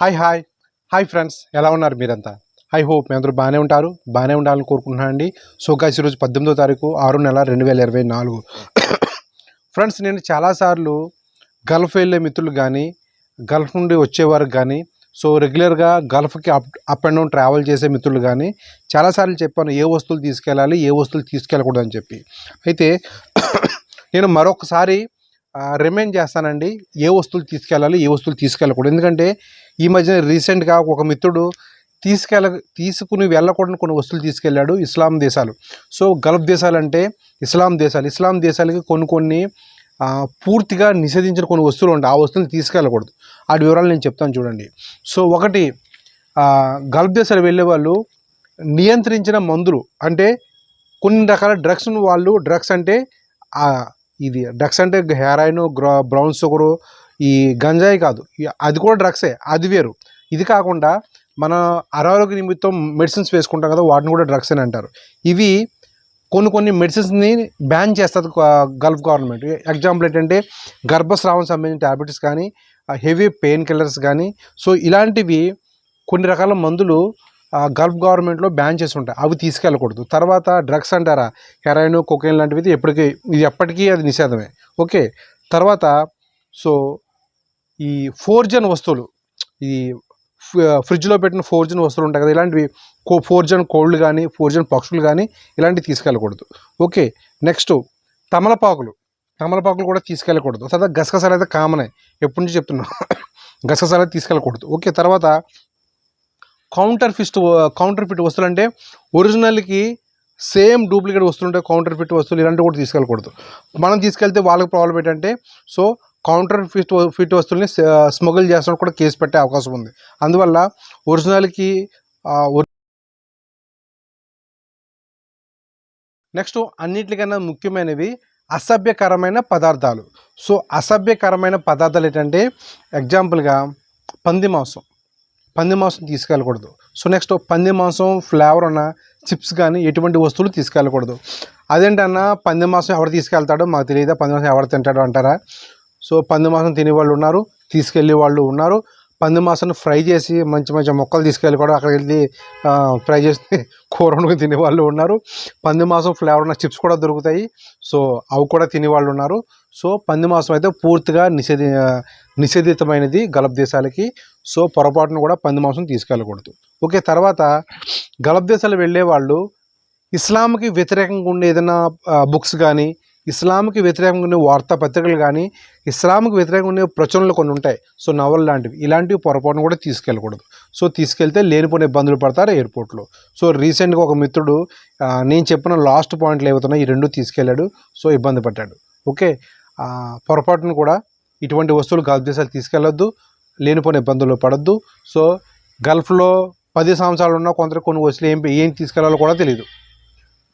Hi hi hi friends ఎలా ఉన్నారు మీరంతా? ఐ హోప్ మీ అందరూ బాగానే ఉంటారు. బాగానే ఉండాలని కోరుకుంటున్నాను అండి. సో గాయస్ ఈరోజు పద్దెనిమిదో తారీఖు ఆరు నెల రెండు వేల ఇరవై నాలుగు. ఫ్రెండ్స్ నేను చాలాసార్లు గల్ఫ్ వెళ్ళే మిత్రులు కానీ గల్ఫ్ నుండి వచ్చేవారు కానీ సో రెగ్యులర్గా గల్ఫ్కి up up and down travel చేసే మిత్రులు కానీ చాలాసార్లు చెప్పాను ఏ వస్తువులు తీసుకెళ్ళాలి ఏ వస్తువులు తీసుకెళ్ళకూడదు అని చెప్పి. అయితే నేను మరొకసారి రిమైండ్ చేస్తానండి ఏ వస్తువులు తీసుకెళ్ళాలి ఏ వస్తువులు తీసుకెళ్ళకూడదు. ఎందుకంటే ఈ మధ్య రీసెంట్గా ఒక మిత్రుడు తీసుకెళ్ళ తీసుకుని వెళ్ళకూడని కొన్ని వస్తువులు తీసుకెళ్ళాడు ఇస్లాం దేశాలు. సో గల్ఫ్ దేశాలు అంటే ఇస్లాం దేశాలు. ఇస్లాం దేశాలకి కొన్ని కొన్ని పూర్తిగా నిషేధించిన కొన్ని వస్తువులు ఉంటాయి ఆ వస్తువులు తీసుకెళ్ళకూడదు. ఆ వివరాలు నేను చెప్తాను చూడండి. సో ఒకటి గల్ఫ్ దేశాలు వెళ్ళే వాళ్ళు నియంత్రించిన మందులు అంటే కొన్ని రకాల డ్రగ్స్ వాళ్ళు డ్రగ్స్ అంటే ఇది డ్రగ్స్ అంటే హెరాయిన్ బ్రౌన్ షుగరు ఈ గంజాయి కాదు. అది కూడా డ్రగ్సే. అది వేరు. ఇది కాకుండా మన అనారోగ్య నిమిత్తం మెడిసిన్స్ వేసుకుంటాం కదా వాటిని కూడా డ్రగ్స్ అని అంటారు. ఇవి కొన్ని కొన్ని మెడిసిన్స్ని బ్యాన్ చేస్తుంది గల్ఫ్ గవర్నమెంట్. ఎగ్జాంపుల్ ఏంటంటే గర్భస్రావం సంబంధించిన ట్యాబ్లెట్స్ కానీ హెవీ పెయిన్ కిల్లర్స్ కానీ సో ఇలాంటివి కొన్ని రకాల మందులు గల్ఫ్ గవర్నమెంట్లో బ్యాన్ చేసి ఉంటాయి. అవి తీసుకెళ్ళకూడదు. తర్వాత డ్రగ్స్ అంటారా? హెరాయిన్ కొకైన్ లాంటివి ఎప్పటికీ ఇది ఎప్పటికీ అది నిషేధమే. ఓకే. తర్వాత సో ఈ ఫోర్జన్ వస్తువులు ఈ ఫ్రిడ్జ్లో పెట్టిన ఫోర్జన్ వస్తువులు ఉంటాయి కదా ఇలాంటివి కో ఫోర్జన్ కోళ్ళు కానీ ఫోర్జన్ పక్షులు కానీ ఇలాంటివి తీసుకెళ్ళకూడదు. ఓకే నెక్స్ట్ తమలపాకులు. తమలపాకులు కూడా తీసుకెళ్ళకూడదు. తర్వాత గసగసాలు అయితే కామనే. ఎప్పటి నుంచి చెప్తున్నా? గసగసాలు అయితే తీసుకెళ్ళకూడదు. ఓకే తర్వాత కౌంటర్ ఫిస్ట్ కౌంటర్ ఫిట్ వస్తువులు అంటే ఒరిజినల్కి సేమ్ డూప్లికేట్ వస్తువులు ఉంటాయి. కౌంటర్ ఫిట్ వస్తువులు ఇలాంటివి కూడా తీసుకెళ్ళకూడదు. మనం తీసుకెళ్తే వాళ్ళకి ప్రాబ్లం ఏంటంటే సో కౌంటర్ ఫిట్ ఫిట్ వస్తువుల్ని స్మగుల్ చేస్తాడు కూడా కేసు పెట్టే అవకాశం ఉంది. అందువల్ల ఒరిజినల్కి నెక్స్ట్ అన్నిటికన్నా ముఖ్యమైనవి అసభ్యకరమైన పదార్థాలు. సో అసభ్యకరమైన పదార్థాలు ఏంటంటే ఎగ్జాంపుల్గా పంది మాంసం. పంది మాంసం తీసుకెళ్ళకూడదు. సో నెక్స్ట్ పంది మాంసం ఫ్లేవర్ ఉన్న చిప్స్ కానీ ఎటువంటి వస్తువులు తీసుకెళ్ళకూడదు. అదేంటన్నా పంది మాంసం ఎవరు తీసుకెళ్తాడో మాకు తెలియదా? పంది మాంసం ఎవరు తింటాడో అంటారా? సో పంది మాంసం తినేవాళ్ళు ఉన్నారు తీసుకెళ్ళే వాళ్ళు ఉన్నారు. పంది మాంసాన్ని ఫ్రై చేసి మంచి మంచి మొక్కలు తీసుకెళ్ళి కూడా అక్కడికి వెళ్ళి ఫ్రై చేసి కూర వండుకొని తినేవాళ్ళు ఉన్నారు. పంది మాసం ఫ్లేవర్ ఉన్న చిప్స్ కూడా దొరుకుతాయి. సో అవి కూడా తినేవాళ్ళు ఉన్నారు. సో పంది మాసం అయితే పూర్తిగా నిషేధి నిషేధితమైనది గలప్ దేశాలకి. సో పొరపాటును కూడా పంది మాంసం తీసుకెళ్ళకూడదు. ఓకే తర్వాత గలప్ దేశాలు వెళ్ళే వాళ్ళు ఇస్లాంకి వ్యతిరేకంగా ఉండే ఏదైనా బుక్స్ కానీ ఇస్లాంకి వ్యతిరేకంగా ఉండే వార్తాపత్రికలు కానీ ఇస్లాంకి వ్యతిరేకంగా ఉండే ప్రచురణలు కొన్ని ఉంటాయి. సో నవల్ లాంటివి. ఇలాంటివి పొరపాటును కూడా తీసుకెళ్ళకూడదు. సో తీసుకెళ్తే లేనిపోయిన ఇబ్బందులు పడతారు ఎయిర్పోర్ట్లో. సో రీసెంట్గా ఒక మిత్రుడు నేను చెప్పిన లాస్ట్ పాయింట్లు ఏవైతున్నాయి ఈ రెండు తీసుకెళ్ళాడు. సో ఇబ్బంది పడ్డాడు. ఓకే? పొరపాటును కూడా ఇటువంటి వస్తువులు గల్ఫ్ దేశాలు తీసుకెళ్ళొద్దు. లేనిపోయిన ఇబ్బందులు పడద్దు. సో గల్ఫ్లో పది సంవత్సరాలు ఉన్న కొందరు కొన్ని వస్తువులు ఏం ఏం తీసుకెళ్ళాలో కూడా తెలియదు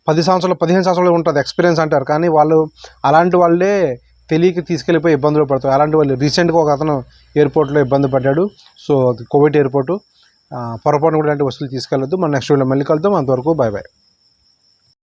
పది సంవత్సరాలు పదిహేను సంవత్సరాలు ఉంటుంది ఎక్స్పీరియన్స్ అంటారు. కానీ వాళ్ళు అలాంటి వాళ్ళే తెలియక తీసుకెళ్ళిపోయి ఇబ్బందులు పడతారు. అలాంటి వాళ్ళు రీసెంట్గా ఒక అతను ఎయిర్పోర్ట్లో ఇబ్బంది పడ్డాడు. సో కోవిడ్ ఎయిర్పోర్టు పొరపాటున కూడా ఇలాంటి వస్తువులు తీసుకెళ్ళొద్దు. మన నెక్స్ట్ వీడియో మళ్ళీ కలుద్దాం. అంతవరకు బాయ్ బాయ్